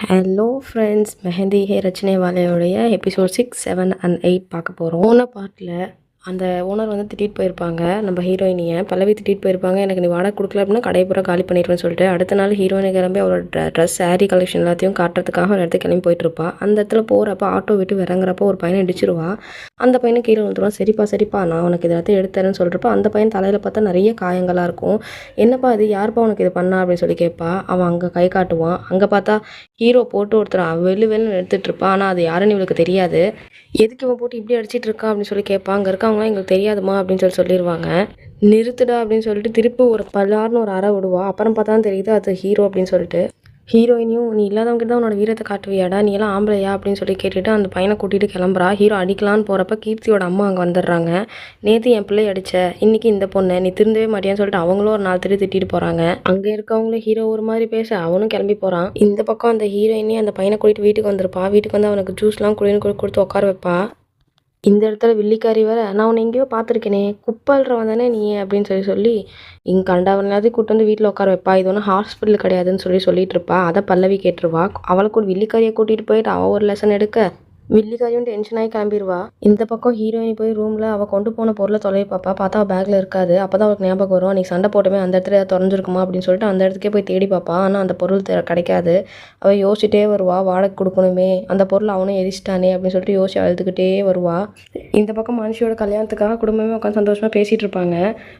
Hello friends mehndi Hai Rachne வாலையோடைய episode six seven and eight பார்க்க போகிறோம் போன பார்ட்டில் அந்த ஓனர் வந்து திட்டிட்டு போயிருப்பாங்க நம்ம ஹீரோயினியை பல்லவி திட்டிட்டு போயிருப்பாங்க எனக்கு நீ வாடகை கொடுக்கல அப்படின்னா கடையை பூரா காலி பண்ணிடுவேன்னு சொல்லிட்டு அடுத்த நாள் ஹீரோயினை கிளம்பி அவரோட ட்ரெஸ் saree கலெக்ஷன் எல்லாத்தையும் காட்டுறதுக்காக ஒரு இடத்துக்கு கிளம்பி போயிட்டுருப்பா. அந்த இடத்துல போகிறப்ப ஆட்டோ விட்டு இறங்குறப்போ ஒரு பையனை இடிச்சிருவா. அந்த பையனை கீழே விழுந்துருவான். சரிப்பா சரிப்பா நான் உனக்கு இதை எல்லாத்தையும் எடுத்துறேன்னு சொல்கிறப்ப அந்த பையன் தலையில் பார்த்தா நிறைய காயங்களாக இருக்கும். என்னப்பா இது? யார்ப்பா உனக்கு இது பண்ணா அப்படின்னு சொல்லி கேட்பா. அவன் அங்கே கை காட்டுவான். அங்கே பார்த்தா ஹீரோ போட்டு ஒருத்தர் வெளு வெளுன்னு எடுத்துட்டு இருப்பான் ஆனால் அது யாருன்னு இவளுக்கு தெரியாது. எதுக்கு இவன் போட்டு இப்படி அடிச்சிட்டு இருக்கா அப்படின்னு சொல்லி கேட்பான் அங்கே இருக்கவங்களாம் எங்களுக்கு தெரியாதுமா அப்படின்னு சொல்லி சொல்லிடுவாங்க நிறுத்துடா அப்படின்னு சொல்லிட்டு திருப்பி ஒரு பல்லார்னு ஒரு அறை விடுவா. அப்புறம் பார்த்தா தான் தெரியுது அது ஹீரோ அப்படின்னு சொல்லிட்டு. ஹீரோயினியும் நீ இல்லாதவங்க தான் உன்னோட வீரத்தை காட்டுவியாடா? நீ எல்லாம் ஆம்பளையா? அப்படின்னு சொல்லி கேட்டுட்டு அந்த பையனை கூட்டிகிட்டு கிளம்புறா. ஹீரோ அடிக்கலான்னு போகிறப்ப கீர்த்தியோட அம்மா அங்கே வந்துடுறாங்க. நேற்று என் பிள்ளை அடித்த இன்றைக்கி இந்த பொண்ணை நீ திருந்தவே மாட்டியான்னு சொல்லிட்டு அவங்களும் ஒரு நாலு திரு திட்டிட்டு போகிறாங்க அங்கே இருக்கவங்களும் ஹீரோ ஒரு மாதிரி பேச அவனும் கிளம்பி போகிறான் இந்த பக்கம் அந்த ஹீரோயினே அந்த பையனை கூட்டிட்டு வீட்டுக்கு வந்திருப்பா. வீட்டுக்கு வந்து அவனுக்கு ஜூஸ்லாம் குடின்னு கொடு- கொடுத்து உட்கார வைப்பா. இந்த இடத்துல வில்லிக்காரி வேற நான் உன்னை எங்கேயோ பார்த்துருக்கேனே குப்பல்றவன் தானே நீ அப்படின்னு சொல்லி சொல்லி இங்கே கண்டவன் கூட்டு வந்து வீட்டில் உட்கார வைப்பா இது ஒன்றும் ஹாஸ்பிட்டல் கிடையாதுன்னு சொல்லி சொல்லிட்டு இருப்பா. அதை பல்லவி கேட்டுருவா. அவளை கூட வில்லிக்காரியை கூட்டிகிட்டு போயிட்டு அவள் ஒரு லெசன் எடுக்க? வில்லிகாயும் டென்ஷன் ஆகி கிளம்பிடுவா இந்த பக்கம் ஹீரோயின் போய் ரூமில் அவள் கொண்டு போன பொருளை தொலைவி பார்ப்பா பார்த்தா அவள் பேக்கில் இருக்காது. அப்போ தான் அவளுக்கு ஞாபகம் வரும். அன்றைக்கி சண்டை போட்டமே அந்த இடத்துல ஏதாவது திறந்துருக்குமா அப்படின்னு சொல்லிட்டு அந்த இடத்துக்கே போய் தேடி பார்ப்பா ஆனால் அந்த பொருள் கிடைக்காது. அவள் யோசிச்சிட்டே வருவா. வாடகை கொடுக்கணுமே. அந்த பொருள் அவனும் எரிச்சிட்டானே அப்படின்னு சொல்லிட்டு யோசிச்சு அழுதுகிட்டே வருவா. இந்த பக்கம் மனுஷியோட கல்யாணத்துக்காக குடும்பமே உட்காந்து சந்தோஷமாக பேசிகிட்டு இருப்பாங்க.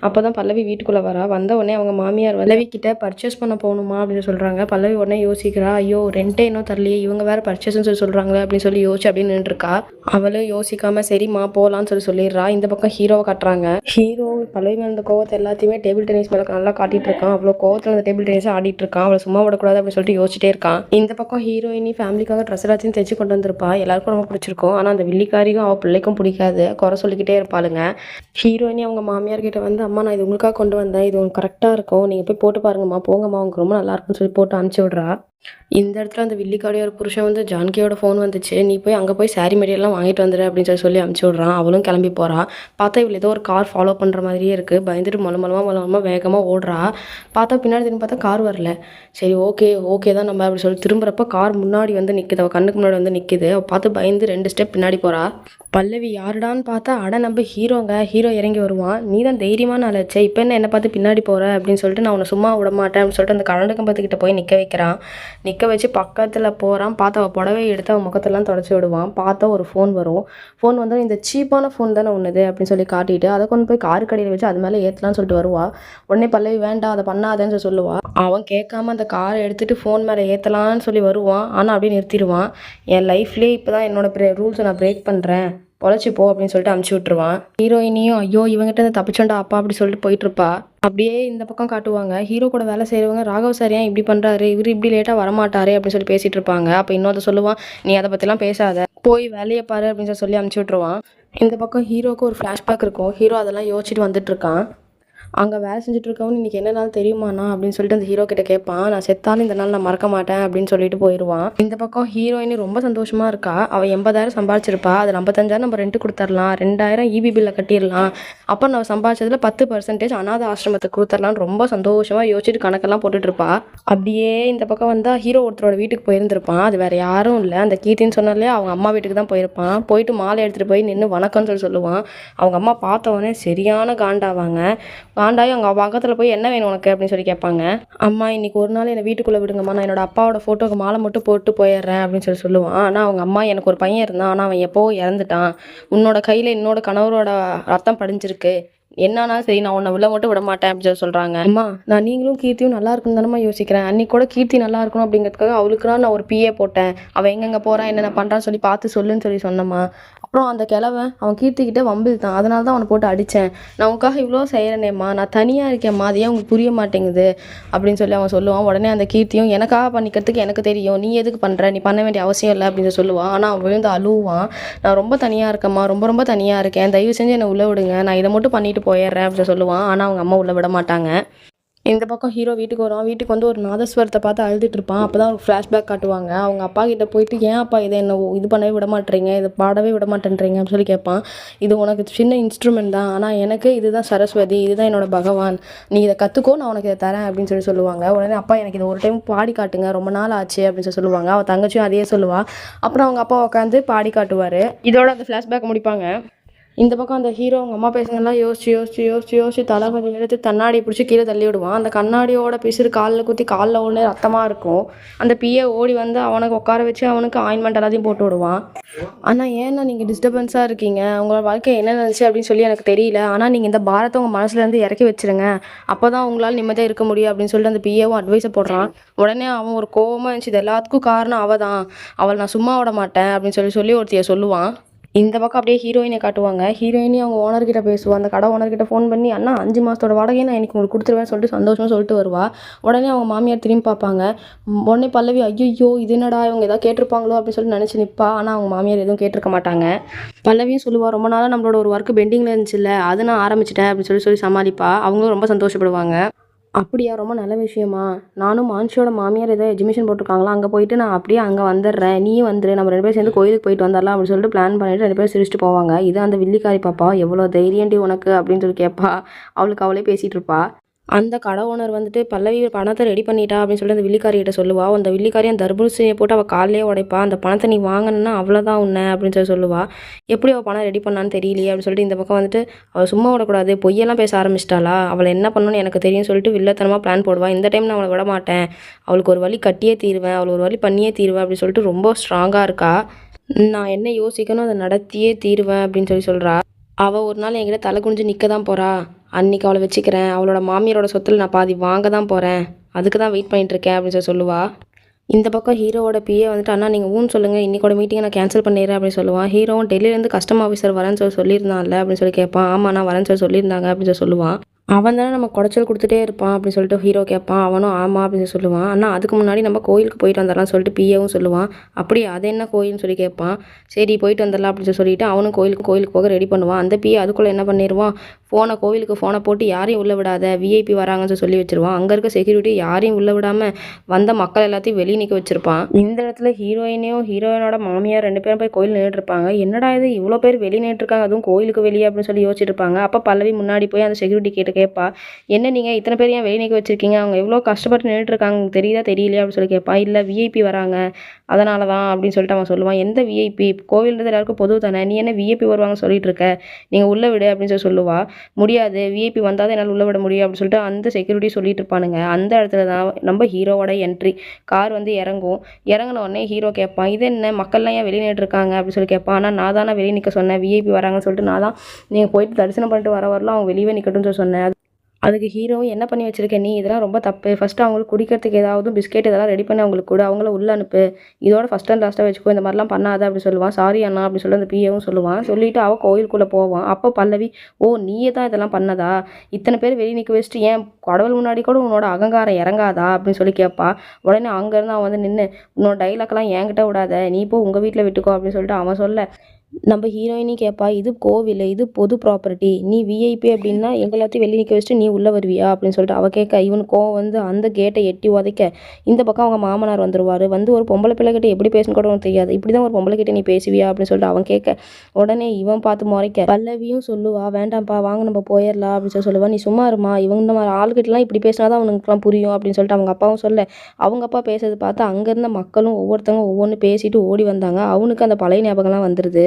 அப்போ தான் பல்லவி வீட்டுக்குள்ளே வரா. வந்த உடனே அவங்க மாமியார் பல்லவி கிட்ட பர்ச்சேஸ் பண்ண போகணுமா? அப்படின்னு சொல்கிறாங்க பல்லவி உடனே யோசிக்கிறா. ஐயோ ரெண்டே இன்னும் தரலையே. இவங்க வேறு பர்ச்சேஸ்ன்னு சொல்லி சொல்கிறாங்களே அப்படின்னு சொல்லி யோசிச்சு அப்படின்னு நின்றுருக்கா. அவளும் யோசிக்காம சரிம்மா போகலான்னு சொல்லி சொல்லிடுறா. இந்த பக்கம் ஹீரோவை காட்டுறாங்க. ஹீரோ பல்லவி அந்த கோவத்தை எல்லாத்தையுமே டேபிள் டென்னிஸ் மேலே நல்லா காட்டிட்டு இருக்கான். அவ்வளோ கோவத்தில் அந்த டேபிள் டென்னிஸ் ஆடிட்டு இருக்கான். அவளை சும்மா விடக்கூடாது அப்படின்னு சொல்லிட்டு யோசிச்சிட்டே இருக்கான். இந்த பக்கம் ஹீரோயினி ஃபேமிலிக்காக ட்ரெஸ் எல்லாத்தையும் தைச்சு கொண்டு வந்திருப்பா. எல்லாருக்கும் ரொம்ப பிடிச்சிருக்கும். ஆனால் அந்த வில்லிக்காரிக்கும் அவள் பிள்ளைக்கும் பிடிக்காது. குறை சொல்லிக்கிட்டே இருப்பாளுங்க. ஹீரோயினி அவங்க மாமியார் கிட்ட வந்து அம்மா நான் இது உங்களுக்காக கொண்டு வந்தேன். இது உங்களுக்கு கரெக்டாக இருக்கும். நீங்கள் போய் போட்டு பாருங்கம்மா. போங்கம்மா. உங்களுக்கு ரொம்ப நல்லா இருக்கும்னு சொல்லி போட்டு அனுப்பிச்சி விட்றா. இந்த இடத்துல அந்த வில்லிக்காரியோட புருஷன் வந்து ஜான்கியோட ஃபோன் வந்துச்சு. நீ போய் அங்கே போய் சாரி மெட்டீரியல்லாம் வாங்கிட்டு வந்துடு அப்படின்னு சொல்லி சொல்லி அனுப்பிச்சி விட்றான். அவளும் கிளம்பி போகிறான் பார்த்தா இவள் ஏதோ ஒரு கார் ஃபாலோ பண்ணுற மாதிரியே இருக்குது பயந்துட்டு மொல மொலமாக மொல மொலமாக வேகமாக ஓடுறா. பார்த்தா பின்னாடி திரும்பி பார்த்தா கார் வரல. சரி ஓகே ஓகே தான் நம்ம அப்படி சொல்லி திரும்புறப்ப கார் முன்னாடி வந்து நிற்குது அவள் கண்ணுக்கு முன்னாடி வந்து நிற்குது அவள் பார்த்து பயந்து ரெண்டு ஸ்டெப் பின்னாடி போகிறா பல்லவி யாருடான்னு பார்த்தா அட நம்ம ஹீரோங்க. ஹீரோ இறங்கி வருவான். நீ தான் தைரியமான ஆளாச்சே இப்போ என்ன என்னை பார்த்து பின்னாடி போற அப்படின்னு சொல்லிட்டு நான் உன்னை சும்மா விட மாட்டேன் அப்படின்னு சொல்லிட்டு அந்த கரண்டு கம்பத்துக்கிட்ட போய் நிற்க வைக்கிறான். நிற்க வச்சு பக்கத்தில் போகிறான் பார்த்து அவள் புடவை எடுத்து அவன் முகத்தெல்லாம் தொடச்சி விடுவான். பார்த்தா ஒரு ஃபோன் வரும். ஃபோன் வந்து இந்த சீப்பான ஃபோன் தானே ஒன்றுது அப்படின்னு சொல்லி காட்டிட்டு அதை கொண்டு போய் காரு கடையில் வச்சு அது மேலே ஏற்றலாம்னு சொல்லிட்டு வருவாள் உடனே பல்லவி வேண்டாம் அதை பண்ணாதேன்னு சொல்லி சொல்லுவாள் அவன் கேட்காம அந்த காரை எடுத்துகிட்டு ஃபோன் மேலே ஏற்றலான்னு சொல்லி வருவான். ஆனால் அப்படியே நிறுத்திடுவான். என் லைஃப்லேயே இப்போ தான் என்னோட ரூல்ஸை நான் பிரேக் பண்ணுறேன் பொழைச்சி போ அப்படின்னு சொல்லிட்டு அமுச்சு விட்ருவான் ஹீரோயினியும் ஐயோ இவங்கிட்ட இருந்து தப்பிச்சோண்டா அப்பா அப்படி சொல்லிட்டு போயிட்டு இருப்பா அப்படியே இந்த பக்கம் காட்டுவாங்க. ஹீரோ கூட வேலை செய்கிறவங்க ராகவ் சார் ஏன் இப்படி பண்ணுறாரு இவர் இப்படி லேட்டாக வரமாட்டாரு அப்படின்னு சொல்லி பேசிட்டு இருப்பாங்க. அப்போ இன்னொரு சொல்லுவான் நீ அதை பற்றிலாம் பேசாத. போய் வேலையை பாரு அப்படின்னு சொல்லி சொல்லி அமுச்சு விட்ருவான் இந்த பக்கம் ஹீரோக்கு ஒரு ஃப்ளாஷ்பேக் இருக்கும். ஹீரோ அதெல்லாம் யோசிச்சுட்டு வந்துட்டு இருக்கான். அங்கே வேலை செஞ்சுட்டு இருக்கவனு இன்னைக்கு என்ன நாள் தெரியுமாண்ணா அப்படின்னு சொல்லிட்டு அந்த ஹீரோ கிட்ட கேட்பான். நான் செத்தாலும் இந்த நாள் நான் மறக்க மாட்டேன் அப்படின்னு சொல்லிட்டு போயிடுவான் இந்த பக்கம் ஹீரோயினி ரொம்ப சந்தோஷமாக இருக்கா? அவள் எண்பதாயிரம் சம்பாதிச்சிருப்பா. அது ஐம்பத்தஞ்சாயிரம் நம்ம ரெண்ட் கொடுத்துர்லாம். ரெண்டாயிரம் இபி பில்லை கட்டிடலாம் அப்போ நம்ம சம்பாதிச்சதுல பத்து பர்சன்டேஜ் அநாத ஆசிரமத்தை கொடுத்துர்லான்னு ரொம்ப சந்தோஷமாக யோசிச்சுட்டு கணக்கெல்லாம் போட்டுட்டு இருப்பா அப்படியே இந்த பக்கம் வந்தால் ஹீரோ ஒருத்தரோட வீட்டுக்கு போயிருந்திருப்பான். அது வேற யாரும் இல்லை. அந்த கீர்த்தின்னு சொன்னாலே அவங்க அம்மா வீட்டுக்கு தான் போயிருப்பான். போயிட்டு மாலை எடுத்துகிட்டு போய் நின்று வணக்கம்னு சொல்லி சொல்லுவான். அவங்க அம்மா பார்த்தவொடனே சரியான காண்டாவாங்க. காண்டாயி அவங்க பக்கத்தில் போய் என்ன வேணும் உனக்கு? அப்படின்னு சொல்லி கேட்பாங்க. அம்மா இன்றைக்கி ஒரு நாள் என்னை வீட்டுக்குள்ளே விடுங்கம்மா. நான் என்னோட அப்பாவோட ஃபோட்டோக்கு மாலை மட்டும் போட்டு போயிடுறேன் அப்படின்னு சொல்லி சொல்லுவான். ஆனால் அவங்க அம்மா எனக்கு ஒரு பையன் இருந்தான். ஆனால் அவன் எப்போ இறந்துட்டான். உன்னோட கையில் என்னோட கணவரோட ரத்தம் படிஞ்சிருக்கு. என்னன்னா சரி நான் உன்னை உள்ள மட்டும் விட மாட்டேன் அப்படின்னு சொல்லி சொல்கிறாங்க அம்மா நான் நீங்களும் கீர்த்தியும் நல்லா இருக்குன்னு தானம்மா யோசிக்கிறேன். அன்னைக்கு கூட கீர்த்தி நல்லா இருக்கணும் அப்படிங்கிறதுக்காக அவளுக்கு நான் ஒரு பிஏ போட்டேன். அவள் எங்கெங்கே போகிறான் என்னென்ன பண்ணுறான்னு சொல்லி பார்த்து சொல்லுன்னு சொல்லி சொன்னம்மா. அப்புறம் அந்த கிழவன் அவன் கீர்த்திக்கிட்ட தான் அதனால தான் அவனை போட்டு அடித்தேன் நான் உனக்காக இவ்வளோ செய்கிறேனேம்மா நான் தனியாக இருக்கேம்மா. அது ஏன் உங்களுக்கு புரிய மாட்டேங்குது? அப்படின்னு சொல்லி அவன் சொல்லுவான். உடனே அந்த கீர்த்தியும் எனக்காக பண்ணிக்கிறதுக்கு எனக்கு தெரியும். நீ எதுக்கு பண்ணுற நீ பண்ண வேண்டிய அவசியம் இல்லை. அப்படின்னு சொல்லி சொல்லுவான். ஆனால் அவன் விழுந்து அழுவான். நான் ரொம்ப தனியாக இருக்கேம்மா. ரொம்ப ரொம்ப தனியாக இருக்கேன். தயவு செஞ்சு என்னை உள்ள விடுங்க. நான் இதை மட்டும் பண்ணிட்டு போயிடுறேன் அப்படின்னு சொல்லுவான். ஆனால் அவங்க அம்மா உள்ள விட மாட்டாங்க இந்த பக்கம் ஹீரோ வீட்டுக்கு வருவான் வீட்டுக்கு வந்து ஒரு நாதஸ்வரத்தை பார்த்து அழுதுட்டு இருப்பான். அப்போ தான் ஒரு ஃப்ளாஷ்பேக் காட்டுவாங்க. அவங்க அப்பா கிட்ட போயிட்டு ஏன் அப்பா இதை என்ன இது பண்ணவே விட மாட்டேறீங்க இதை பாடவே விட மாட்டேன்றீங்க அப்படின்னு சொல்லி கேட்பான். இது உனக்கு சின்ன இன்ஸ்ட்ருமெண்ட் தான். ஆனால் எனக்கு இதுதான் சரஸ்வதி. இதுதான் என்னோட பகவான். நீ இதை கற்றுக்கோ நான் உனக்கு இதை தரேன் அப்படின்னு சொல்லி சொல்லுவாங்க. உடனே அப்பா எனக்கு இதை ஒரு டைம் பாடி காட்டுங்க. ரொம்ப நாள் ஆச்சு. அப்படின்னு சொல்லி சொல்லுவாங்க. அவள் தங்கச்சியும் அதையே சொல்லுவாள் அப்புறம் அவங்க அப்பா உட்காந்து பாடி காட்டுவார். இதோட அந்த ஃப்ளாஷ்பேக் முடிப்பாங்க. இந்த பக்கம் அந்த ஹீரோ அவங்க அம்மா பேசுனதெல்லாம் யோசிச்சு யோசிச்சு யோசிச்சு யோசிச்சு தலை கொஞ்சம் எடுத்து கண்ணாடி பிடிச்சி கீழே தள்ளி விடுவான் அந்த கண்ணாடியோட பிசுறு காலில் குத்தி காலில் ஒன்று ரத்தமாக இருக்கும். அந்த பிஏ ஓடி வந்து அவனுக்கு உட்கார வச்சு அவனுக்கு ஆயின்மெண்ட் எல்லாத்தையும் போட்டு விடுவான். ஆனால் ஏன்னா நீங்கள் டிஸ்டர்பன்ஸாக இருக்கீங்க. உங்களோட வாழ்க்கை என்ன நினச்சி அப்படின்னு சொல்லி எனக்கு தெரியல. ஆனால் நீங்கள் இந்த பாரத்தை உங்கள் மனசுலேருந்து இறக்கி வச்சிருங்க. அப்போ தான் உங்களால் நிம்மதியாக இருக்க முடியும் அப்படின்னு சொல்லிட்டு அந்த பிஏவும் அட்வைஸை போடுறான். உடனே அவன் ஒரு கோவமாக இருந்துச்சு. இது எல்லாத்துக்கும் காரணம் அவள் தான் அவள் நான் சும்மா விட மாட்டேன் அப்படின்னு சொல்லி சொல்லி ஒருத்தைய சொல்லுவான். இந்த பக்கம் அப்படியே ஹீரோயினை காட்டுவாங்க. ஹீரோயினி அவங்க ஓனர்கிட்ட பேசுவோம் அந்த கடை ஓனர்கிட்ட ஃபோன் பண்ணி அண்ணா அஞ்சு மாதத்தோட வாடகையை நான் எனக்கு உங்களுக்கு கொடுத்துருவேன்னு சொல்லிட்டு சந்தோஷமாக சொல்லிட்டு வருவா. உடனே அவங்க மாமியார் திரும்பி பார்ப்பாங்க. உடனே பல்லவி ஐயோ இது என்னடா? இவங்க ஏதாவது கேட்டிருப்பாங்களோ? அப்படின்னு சொல்லி நினச்சி நிற்பா ஆனால் அவங்க மாமியார் எதுவும் கேட்டிருக்க மாட்டாங்க. பல்லவியும் சொல்லுவாள் ரொம்ப நாளாக நம்மளோட ஒரு ஒர்க் பெண்டிங்கில் இருந்துச்சுல்ல அது நான் ஆரம்பிச்சிட்டேன் அப்படின்னு சொல்லி சொல்லி சமாளிப்பா. அவங்களும் ரொம்ப சந்தோஷப்படுவாங்க. அப்படியா ரொம்ப நல்ல விஷயமா? நானும் மான்ஷியோட மாமியார் ஏதோ எஜிமிஷன் போட்டிருக்காங்களா? அங்கே போயிட்டு நான் அப்படியே அங்கே வந்துடுறேன். நீயும் வந்துடு நம்ம ரெண்டு பேரும் சேர்ந்து கோயிலுக்கு போயிட்டு வந்துடலாம் அப்படின்னு சொல்லிட்டு பிளான் பண்ணிட்டு ரெண்டு பேரும் சிரிச்சிட்டு போவாங்க. இது அந்த வில்லிக்காரி பாப்பா. எவ்வளோ தைரியண்டி உனக்கு அப்படின்னு சொல்லி கேட்பா அவளுக்கு அவளே பேசிகிட்டு இருப்பா. அந்த கடை ஓனர் வந்துட்டு பல்லவி பணத்தை ரெடி பண்ணிட்டா அப்படின்னு சொல்லிட்டு அந்த வில்லிக்காரிகிட்ட சொல்லுவா. அந்த வில்லிக்காரி அந்த தர்பூசணியை போட்டு அவள் காலையே உடைப்பா. அந்த பணத்தை நீ வாங்கணும்னா அவ்வளோதான் உன்னை அப்படின்னு சொல்லி சொல்லுவா. எப்படி அவள் பணம் ரெடி பண்ணான்னு தெரியலையே அப்படின்னு சொல்லிட்டு இந்த பக்கம் வந்துட்டு அவள் சும்மா விடக்கூடாது. பொய்யெல்லாம் பேச ஆரம்பிச்சிட்டாளா? அவளை என்ன பண்ணணும்னு எனக்கு தெரியும் சொல்லிட்டு வில்லத்தனமாக பிளான் போடுவா. இந்த டைம் நான் அவளை விட மாட்டேன். அவளுக்கு ஒரு வழி கட்டியே தீருவேன். அவளுக்கு ஒரு வழி பண்ணியே தீருவேன் அப்படின்னு சொல்லிட்டு ரொம்ப ஸ்ட்ராங்காக இருக்கா. நான் என்ன யோசிக்கணும் அதை நடத்தியே தீருவேன் அப்படின்னு சொல்லி சொல்கிறா அவள் ஒரு நாள் என்கிட்ட தலை குனிஞ்சு நிற்க தான் போகிறா அன்னைக்கு அவளை வச்சுக்கிறேன். அவளோட மாமியாரோட சொத்தில் நான் பாதி வாங்க தான் போகிறேன் அதுக்கு தான் வெயிட் பண்ணிகிட்ருக்கேன் அப்படின்னு சொல்லி சொல்லுவா. இந்த பக்கம் ஹீரோவோட பிஏ வந்துட்டு அண்ணா நீங்கள் ஊன்னு சொல்லுங்கள் இன்னிக்கோட மீட்டிங்கை நான் கேன்சல் பண்ணிடுறேன் அப்படின்னு சொல்லுவான் ஹீரோவும் டெல்லியிலேருந்து கஸ்டம் ஆஃபீஸர் வரேன்னு சொல்லி சொல்லியிருந்தான்ல அப்படின்னு சொல்லி கேட்பான். ஆமாம் நான் வரேன்னு சொல்லி சொல்லியிருந்தாங்க அப்படின்னு சொல்லி சொல்லுவான் அவன் தானே நம்ம குடைச்சல் கொடுத்துட்டே இருப்பான் அப்படின்னு சொல்லிட்டு ஹீரோ கேட்பான். அவனும் ஆமாம் அப்படின்னு சொல்லி சொல்லுவான். ஆனால் அதுக்கு முன்னாடி நம்ம கோயிலுக்கு போயிட்டு வந்துடலாம் சொல்லிட்டு பிஏவும் சொல்லுவான். அப்படி அது என்ன கோயில்னு சொல்லி கேட்பான். சரி போயிட்டு வந்துடலாம் அப்படின்னு சொல்லிட்டு அவனும் கோயிலுக்கு கோயிலுக்கு போக ரெடி பண்ணுவான். அந்த பிஏ அதுக்குள்ளே என்ன பண்ணிடுவான் ஃபோனை கோவிலுக்கு ஃபோனை போட்டு யாரையும் உள்ளே விடாத விஐபி வராங்கன்னு சொல்லி வச்சுருவான். அங்கே இருக்க செக்யூரிட்டி யாரையும் உள்ளே விடாமல் வந்த மக்கள் எல்லாத்தையும் வெளியே நிற்க வச்சுருப்பான். இந்த இடத்துல ஹீரோயினையும் ஹீரோயினோட மாமியார் ரெண்டு பேரும் போய் கோயில் நின்றுட்டுருப்பாங்க என்னடா இது? இவ்வளோ பேர் வெளியே நின்றுருக்காங்க அதுவும் கோயிலுக்கு வெளியே அப்படின்னு சொல்லி யோசிச்சுட்டு அப்போ பல்லவி முன்னாடி போய் அந்த செக்யூரிட்டி கேட்டு கேட்பா என்ன நீங்கள் இத்தனை பேர் ஏன் வெளியே நிற்க வச்சிருக்கீங்க? அவங்க எவ்வளோ கஷ்டப்பட்டு நின்றுட்டுருக்காங்க தெரியுதா தெரியலையா? அப்படின்னு சொல்லி கேட்பா இல்லை விஐபி வராங்க. அதனால தான் அப்படின்னு சொல்லிட்டு அவன் சொல்லுவான். எந்த விஐபி கோவில்ன்றது எல்லாருக்கும் பொது தானே. நீ என்ன விஐபி வருவாங்க சொல்லிட்டு இருக்க? நீங்கள் உள்ளே விடு அப்படின்னு சொல்லி சொல்லுவா. முடியாது. விஐபி வந்தால் தான் என்னால் உள்ளே விட முடியும் அப்படின்னு சொல்லிட்டு அந்த செக்யூரிட்டி சொல்லிட்டு இருப்பானுங்க. அந்த இடத்துல தான் நம்ம ஹீரோவோட என்ட்ரி கார் வந்து இறங்கும். இறங்கின உடனே ஹீரோ கேட்பான் இது என்ன? மக்கள்லாம் ஏன் வெளியே நின்றுட்டு இருக்காங்க அப்படின்னு சொல்லி கேட்பான். ஆனால் நான் தானே வெளியே நிற்க சொன்னேன் விஐபி வராங்கன்னு சொல்லிட்டு நான் தான் நீங்கள் போயிட்டு தரிசனம் பண்ணிட்டு வர வரலாம். அவங்க வெளியே நிற்கட்டும்னு சொல்லி சொன்னேன். அதுக்கு ஹீரோவும் என்ன பண்ணி வச்சிருக்க? நீ இதெல்லாம் ரொம்ப தப்பு. ஃபஸ்ட்டு அவங்களுக்கு குடிக்கிறதுக்கு ஏதாவது பிஸ்கெட் இதெல்லாம் ரெடி பண்ணி அவங்களுக்கு கூட. அவங்கள உள்ள அனுப்பு. இதோட ஃபஸ்ட் அண்ட் லாஸ்ட்டாக வச்சுக்கோ. இந்த மாதிரிலாம் பண்ணாத அப்படி சொல்லுவான். சாரி அண்ணா அப்படி சொல்லி அந்த பிஏவும் சொல்லுவான். சொல்லிட்டு அவள் கோயிலுக்குள்ளே போவான். அப்போ பல்லவி ஓ நீயே தான் இதெல்லாம் பண்ணதா? இத்தனை பேர் வெளியே நிற்க வச்சுட்டு ஏன் கடவுள் முன்னாடி கூட உன்னோட அகங்காரம் இறங்காதா? அப்படின்னு சொல்லி கேட்பா உடனே அங்கேருந்து அவன் வந்து நின்று உன்னோட டைலாக்லாம் என்கிட்ட விடாத. நீ போ உங்கள் வீட்டில் விட்டுக்கோ. அப்படின்னு சொல்லிட்டு அவன் சொல்ல நம்ம ஹீரோயினி கேட்பா இது கோவில் இது பொது ப்ராப்பர்ட்டி நீ விஐபி அப்படின்னா எங்களாத்தையும் வெளியே நிற்க வச்சுட்டு நீ உள்ளே வருவியா? அப்படின்னு சொல்லிட்டு அவள் கேட்க இவனு கோவம் வந்து அந்த கேட்டை எட்டி உதைக்க. இந்த பக்கம் அவங்க மாமனார் வந்துருவார். வந்து ஒரு பொம்பளை பிள்ளைகிட்ட எப்படி பேசணும் கூட உனக்கு தெரியாது. இப்படி தான் ஒரு பொம்பளை கிட்ட நீ பேசுவியா? அப்படின்னு சொல்லிட்டு அவன் கேட்க உடனே இவன் பார்த்து முறைக்க பல்லவியும் சொல்லுவா வேண்டாம்ப்பா வாங்க நம்ம போயிடலாம். அப்படின்னு சொல்லி சொல்லுவா நீ சும்மா இருமா இவங்க இந்த மாதிரி ஆள்கிட்டலாம் இப்படி பேசினா தான் அவனுக்குலாம் புரியும். அப்படின்னு சொல்லிட்டு அவங்க அப்பாவும் சொல்ல அவங்க அப்பா பேசுறது பார்த்து அங்கேருந்த மக்களும் ஒவ்வொருத்தவங்க ஒவ்வொன்று பேசிட்டு ஓடி வந்தாங்க. அவனுக்கு அந்த பழைய ஞாபகம்லாம் வந்துடுது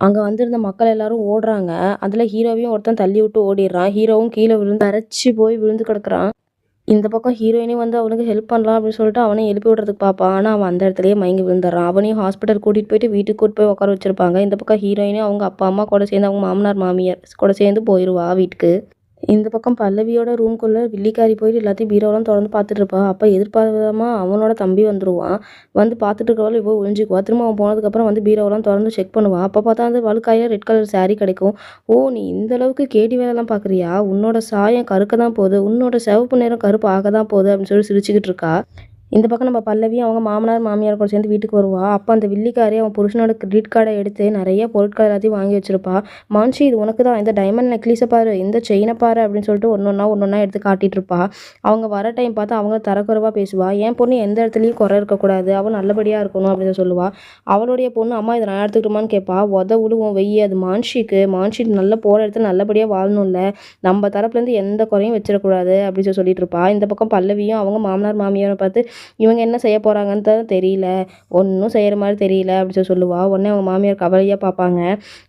அங்கே வந்திருந்த மக்கள் எல்லாரும் ஓடுறாங்க. அதில் ஹீரோவையும் ஒருத்தன் தள்ளி விட்டு ஓடிடுறான். ஹீரோவும் கீழே விழுந்து அரைச்சி போய் விழுந்து கிடக்குறான். இந்த பக்கம் ஹீரோயினையும் வந்து அவனுக்கு ஹெல்ப் பண்ணலாம் அப்படின்னு சொல்லிட்டு அவனையும் எழுப்பி விடுறதுக்கு பார்ப்பான். ஆனால் அவன் அந்த இடத்துலயே மயங்கி விழுந்துடுறான். அவனையும் ஹாஸ்பிட்டல் கூட்டிகிட்டு போயிட்டு வீட்டுக்கு கூட்டு போய் உட்கார வச்சிருப்பாங்க. இந்த பக்கம் ஹீரோயினையும் அவங்க அப்பா அம்மா கூட சேர்ந்து அவங்க மாமனார் மாமியார் கூட சேர்ந்து போயிடுவா வீட்டுக்கு. இந்த பக்கம் பல்லவியோட ரூம்குள்ளே வில்லிக்காரி போயிட்டு எல்லாத்தையும் பீரோலாம் திறந்து பார்த்துட்டு இருப்பா. அப்போ எதிர்பாராம அவனோட தம்பி வந்துடுவான் வந்து பார்த்துட்டு இருக்கவள இவ ஒழிஞ்சிக்குவா திரும்ப அவன் போனதுக்கப்புறம் வந்து பீரோலாம் திறந்து செக் பண்ணுவான் அப்போ பார்த்தா வந்து வழுக்காயில் ரெட் கலர் சாரீ கிடைக்கும். ஓ நீ இந்த அளவுக்கு கேடி வேலைலாம் பார்க்குறியா? உன்னோட சாயம் கருக்க தான் போகுது. உன்னோட சிவப்பு நேரம் கருப்பு ஆக தான் போகுது அப்படின்னு சொல்லி சிரிச்சுக்கிட்டு இருக்கா. இந்த பக்கம் நம்ம பல்லவி அவங்க மாமனார் மாமியார் கூட சேர்ந்து வீட்டுக்கு வருவா. அப்போ அந்த வில்லிக்காரி அவன் புருஷனோட கிரெடிட் கார்டை எடுத்து நிறைய பொருட்கள் எல்லாத்தையும் வாங்கி வச்சிருப்பா. மான்ஷி இது உனக்கு தான் இந்த டைமண்ட் நெக்லீஸை பாரு. இந்த செயினை பாரு அப்படின்னு சொல்லிட்டு ஒன்று ஒன்றா ஒன்று ஒன்றா எடுத்து காட்டிட்டு இருப்பா. அவங்க வர டைம் பார்த்து அவங்க தரக்குறைவாக பேசுவா. என் பொண்ணு எந்த இடத்துலையும் குறை இருக்கக்கூடாது. அவள் நல்லபடியாக இருக்கணும் அப்படின்னு சொல்லுவா. அவளுடைய பொண்ணு அம்மா இதை நான் எடுத்துக்கிட்டோமான்னு கேட்பா உத உழுவும் வெய்ய அது மான்ஷிக்கு மான்ஷி நல்ல போகிற இடத்துல நல்லபடியாக வாழணும்ல. நம்ம தரப்புலேருந்து எந்த குறையும் வச்சிடக்கூடாது. அப்படின்னு சொல்லி சொல்லிட்டு இருப்பா. இந்த பக்கம் பல்லவியும் அவங்க மாமனார் மாமியாரை பார்த்து இவங்க என்ன செய்ய போகிறாங்கன்னு தான் தெரியல. ஒன்றும் செய்கிற மாதிரி தெரியல அப்படின்னு சொல்லி சொல்லுவா. உடனே அவங்க மாமியார் கவலையாக பார்ப்பாங்க.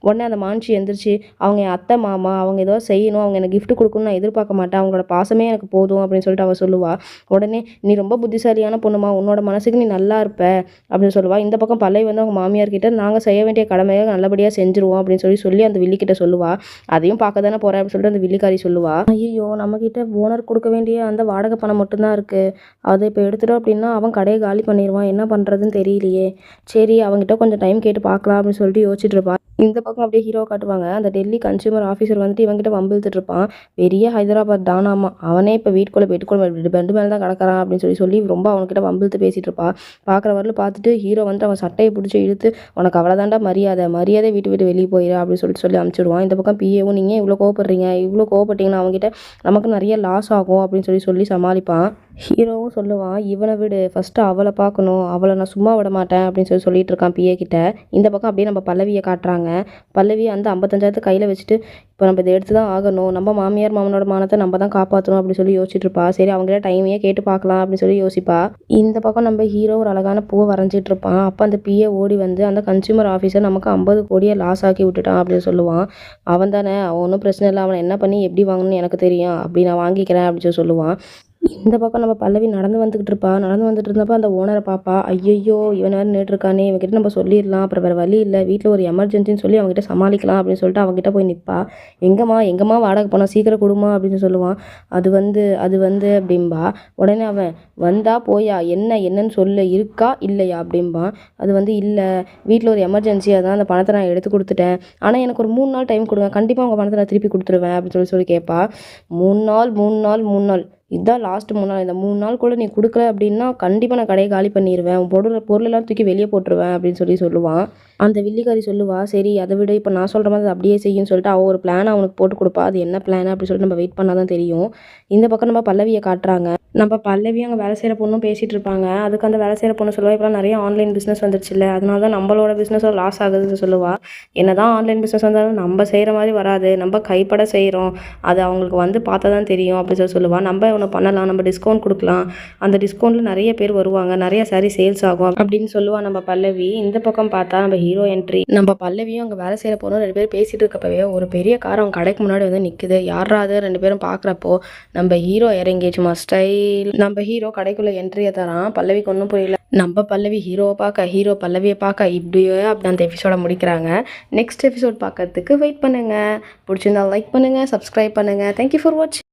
உடனே அந்த மான்ஷி எந்திரிச்சு அவங்க என் அத்தை மாமா அவங்க ஏதோ செய்யணும் அவங்க எனக்கு கிஃப்ட் கொடுக்கணும்னு நான் எதிர்பார்க்க மாட்டேன். அவங்களோட பாசமே எனக்கு போதும் அப்படின்னு சொல்லிட்டு அவள் சொல்லுவாள் உடனே நீ ரொம்ப புத்திசாலியான பொண்ணுமா உன்னோட மனசுக்கு நீ நல்லா இருப்ப அப்படின்னு சொல்லுவாள் இந்த பக்கம் பழைய வந்து அவங்க மாமியார் கிட்ட நாங்கள் செய்ய வேண்டிய கடமையை நல்லபடியாக செஞ்சுருவோம் அப்படின்னு சொல்லி சொல்லி அந்த வில்லிக்கிட்ட சொல்லுவாள் அதையும் பார்க்க தானே போகிறேன் அப்படின்னு சொல்லிட்டு அந்த வில்லிக்காரி சொல்லுவாள் ஐயோ நம்மக்கிட்ட ஓனர் கொடுக்க வேண்டிய அந்த வாடகை பணம் மட்டும்தான் இருக்குது அதை இப்போ எடுத்துகிட்டு எடுத்துட்டோம் அப்படின்னா அவன் கடையை காலி பண்ணிடுவான் என்ன பண்ணுறதுன்னு தெரியலையே. சரி அவங்ககிட்ட கொஞ்சம் டைம் கேட்டு பார்க்கலாம் அப்படின்னு சொல்லிட்டு யோசிச்சுட்டு இருப்பான் இந்த பக்கம் அப்படியே ஹீரோ காட்டுவாங்க. அந்த டெல்லி கன்சியூமர் ஆஃபீஸர் வந்துட்டு இவங்ககிட்ட வம்பிழுத்துட்டு இருப்பான். பெரிய ஹைதராபாத் டானாமா அவனே இப்போ வீட்டுக்குள்ளே வீட்டுக்குள்ளே பெண்டு மேலே தான் கிடக்குறான் அப்படின்னு சொல்லி சொல்லி ரொம்ப அவன்கிட்ட வம்பிழுத்து பேசிட்டு இருப்பா. பார்க்குற வரல பார்த்துட்டு ஹீரோ வந்துட்டு அவன் சட்டையை பிடிச்சி இழுத்து உனக்கு அவ்வளோதாண்டா மரியாதை. மரியாதை வீட்டு விட்டு வெளியே போயிரு அப்படின்னு சொல்லிட்டு சொல்லி அனுப்பிச்சிடுவான். இந்த பக்கம் பிஏவும் நீங்கள் இவ்வளோ கோவப்படுறீங்க? இவ்வளோ கோவப்பட்டீங்கன்னா அவங்ககிட்ட நமக்கு நிறைய லாஸ் ஆகும் அப்படின்னு சொல்லி சொல்லி சமாளிப்பான். ஹீரோவும் சொல்லுவான் இவனை விடு ஃபஸ்ட்டு அவளை பார்க்கணும் அவளை நான் சும்மா விட மாட்டேன் அப்படின்னு சொல்லி சொல்லிட்டு இருக்கான் பிஏ கிட்ட. இந்த பக்கம் அப்படியே நம்ம பல்லவியை காட்டுறாங்க. பல்லவி அந்த ஐம்பத்தஞ்சாயிரத்து கையில் வச்சுட்டு இப்போ நம்ம இதை எடுத்து தான் ஆகணும் நம்ம மாமியார் மாமனோட மானத்தை நம்ம தான் காப்பாற்றணும் அப்படின்னு சொல்லி யோசிச்சுட்டு இருப்பா. சரி அவங்ககிட்ட டைமையே கேட்டு பார்க்கலாம் அப்படின்னு சொல்லி யோசிப்பா. இந்த பக்கம் நம்ம ஹீரோ ஒரு அழகான பூவை வரைஞ்சிட்டு இருப்பான். அப்போ அந்த பிஏ ஓடி வந்து அந்த கன்சியூமர் ஆஃபீஸர் நமக்கு ஐம்பது கோடியை லாஸ் ஆக்கி விட்டுட்டான் அப்படின்னு சொல்லுவான். அவன் தானே அவன் ஒன்றும் பிரச்சனை இல்லை அவனை என்ன பண்ணி எப்படி வாங்கணும்னு எனக்கு தெரியும் அப்படி நான் வாங்கிக்கிறேன் அப்படின்னு சொல்லி சொல்லுவான். இந்த பக்கம் நம்ம பல்லவி நடந்து வந்துக்கிட்டு இருப்பா. நடந்து வந்துட்டு இருந்தப்போ அந்த ஓனரை பாப்பா ஐயையோ இவன் வேறு நின்றுருக்கானே இவங்ககிட்ட நம்ம சொல்லிடலாம். அப்புறம் வேறு வழி இல்லை. வீட்டில் ஒரு எமர்ஜென்சின்னு சொல்லி அவங்ககிட்ட சமாளிக்கலாம். அப்படின்னு சொல்லிட்டு அவங்ககிட்ட போய் நிற்பா எங்கம்மா எங்கம்மா வாடகை போனால் சீக்கிரம் கொடுமா அப்படின்னு சொல்லுவான். அது வந்து அது வந்து அப்படிம்பா. உடனே அவன் வந்தா போயா என்ன என்னன்னு சொல்லு. இருக்கா? இல்லையா? அப்படிம்பான் அது வந்து இல்லை. வீட்டில் ஒரு எமர்ஜென்சி அதான் அந்த பணத்தை நான் எடுத்து கொடுத்துட்டேன். ஆனால் எனக்கு ஒரு மூணு நாள் டைம் கொடுங்க. கண்டிப்பாக உங்கள் பணத்தை நான் திருப்பி கொடுத்துருவேன். அப்படின்னு சொல்லி சொல்லி கேட்பா மூணு நாள் மூணு நாள் மூணு நாள். இதுதான் லாஸ்ட் மூணு நாள். இந்த மூணு நாள் கூட நீ கொடுக்கல அப்படின்னா கண்டிப்பாக நான் கடையை காலி பண்ணிடுவேன் உன் பொருள் பொருளெல்லாம் தூக்கி வெளியே போட்டுருவேன் அப்படின்னு சொல்லி சொல்லுவான். அந்த வில்லிக்காரி சொல்லுவா சரி அதை விட இப்போ நான் சொல்கிற மாதிரி அப்படியே செய்யுன்னு சொல்லிட்டு அவள் ஒரு பிளான் அவனுக்கு போட்டு கொடுப்பா. அது என்ன பிளான் அப்படின்னு சொல்லிட்டு நம்ம வெயிட் பண்ணால் தான் தெரியும். இந்த பக்கம் நம்ம பல்லவியை காட்டுறாங்க. நம்ம பல்லவி அங்கே வேலை செய்கிற பொண்ணும் பேசிகிட்டு இருப்பாங்க. அதுக்கு அந்த வேலை செய்கிற பொண்ணு சொல்லுவா இப்போலாம் நிறைய ஆன்லைன் பிஸ்னஸ் வந்துருச்சுல்ல. அதனால தான் நம்மளோட பிஸ்னஸும் லாஸ் ஆகுதுன்னு சொல்லுவா. என்ன தான் ஆன்லைன் பிஸ்னஸ் வந்தாலும் நம்ம செய்கிற மாதிரி வராது. நம்ம கைப்பட செய்கிறோம் அது அவங்களுக்கு வந்து பார்த்தா தான் தெரியும் அப்படின்னு சொல்லி சொல்லுவாள் நம்ம ஒன்று பண்ணலாம் நம்ம டிஸ்கவுண்ட் கொடுக்கலாம். அந்த டிஸ்கவுண்ட்டில் நிறைய பேர் வருவாங்க. நிறைய சாரி சேல்ஸ் ஆகும் அப்படின்னு சொல்லுவா நம்ம பல்லவி. இந்த பக்கம் பார்த்தா நம்ம ஹீரோ என்ட்ரி நம்ம பல்லவியும் அங்கே வேலை செய்கிற போனோம் ரெண்டு பேரும் பேசிகிட்டு இருக்கப்பவே ஒரு பெரிய கார் அவங்க கடைக்கு முன்னாடி வந்து நிற்குது யாராவது ரெண்டு பேரும் பார்க்குறப்போ நம்ம ஹீரோ இறங்கி சும்மா ஸ்டைல் நம்ம ஹீரோ கடைக்குள்ளே என்ட்ரியை தரான். பல்லவிக்கு ஒன்றும் புரியல. நம்ம பல்லவி ஹீரோவை பார்க்க ஹீரோ பல்லவியை பார்க்க இப்படியே அப்படி அந்த எபிசோட முடிக்கிறாங்க. நெக்ஸ்ட் எபிசோட் பார்க்கறதுக்கு வெயிட் பண்ணுங்கள் பிடிச்சிருந்தா லைக் பண்ணுங்கள் சப்ஸ்கிரைப் பண்ணுங்கள் தேங்க்யூ ஃபார் வாட்ச்